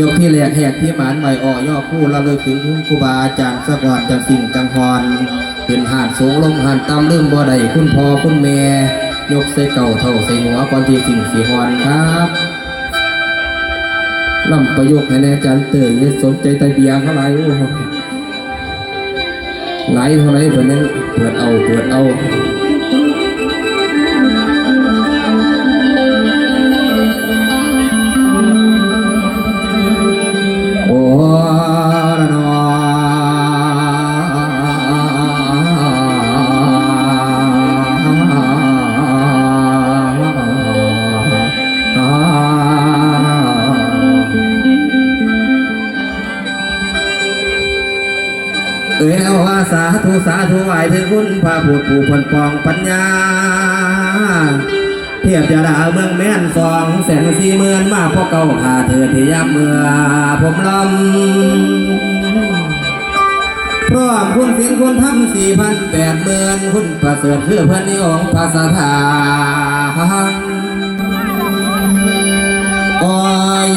ยกที่แหลกแหกที่หมานใหม่อ่อย่อคู่ละเลยถึงคุณครูบาอาจารย์สะกอนจังสิ่งจังพรขึ้นหาดสูงลงหาดต่ำลืมบ่ได้คุณพ่อคุณแม่ยกใส่เก่าเท่าใส่หัวก่อนที่สิ่งสีหอนครับลำประโยคให้แน่อาจารย์เตยอย่าสนใจแต่เบียเท่าไหร่โอ้โหไหลเท่าไรเพื่อนนั้นเปิดเอาเปิดเอา เอ้ยเอาว่าสาธุสาธุไหวถึงคุณพระผู้ผู้พันปองปัญญา เทียบจะดาเมืองแม่นสองแสนสี่หมื่นมาพอเก่าขาเธอที่ยับเมื่อผมลำพร้อมคุณสินคุณทำสี่พันแปดหมื่นคุณประเสริฐคือเพื่อนนิยมภาษาทางอ้ย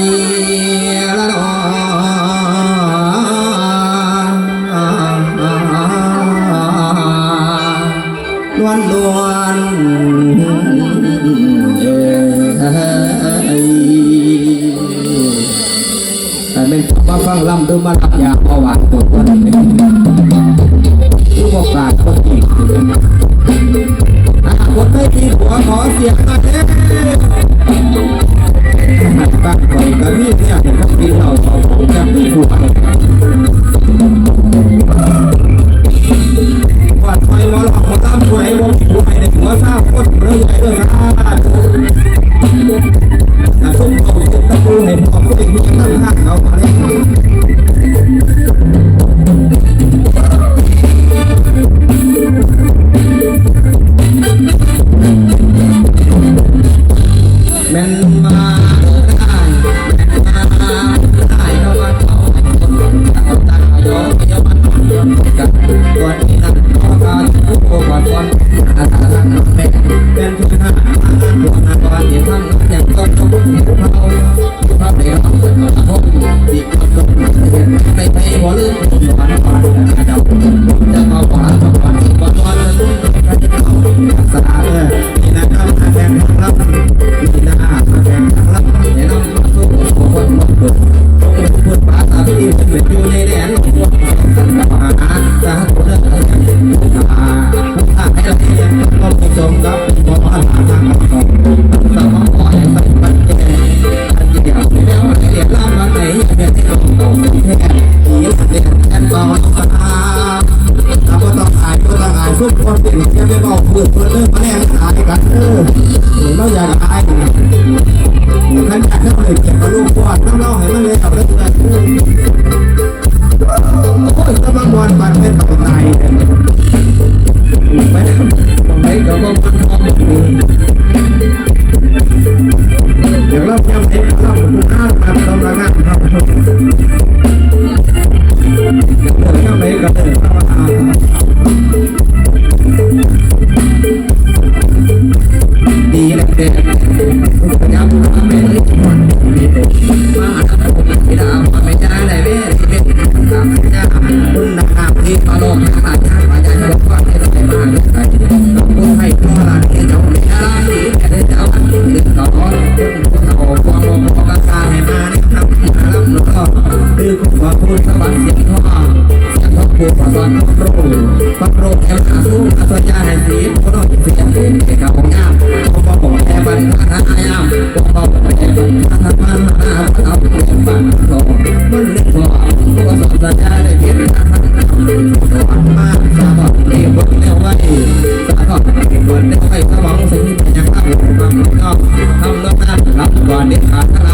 มาฟังลำดูมาลับยาประวัติตัวคนนี้ทุกโอกาสก็อีกอะคนไม่มีหัวขอเสียงมาเด้บ้านข่อยก็มีเนี่ย อนอาสาทางแม่เป็นทุกข์หาพวหนาบ้านที่ทำอย่างต้นต้องเขาพระเดียวพบดีกับตรงนั้นไม่ไปบ่ลืมหวานหวานเจ้าจะมาหวานหวานก่อนก่อนสาเออนี่นะครับแฟนรับ มาลูกก่อน นะครับที่มาลงอาจารย์อาจารย์บอกว่าให้ได้มาเลยใครผู้ให้ผู้ลานที่เจ้าไม่ได้ดีแต่ได้เจ้าอันนี้ต่อคุณเอาความมองของราคาให้มาเนี่ยครับมาแล้วก็คือคว่าพูดสบายเสียงท่อเสียงท่อพูดภาษาโปรพระโรแก้วขาสู้อาสยาห้สีคนน้อยเสียงเองเอกของงามผมบอกแค่บันทัดอายามผมบอกแค่บันทันมาเอาเปลี่ยนบันโตมันเล็กกว่าตัวสอบสัญญาได้เพียง ทางสวรรค์มาสาธรณ์เรียบนเรียกว่าสาธรณ์บนเรียกว่าสมองสิ่งที่ยังตั้งมันก็ทำแล้วนั้นรับก่อนเด็ดขาด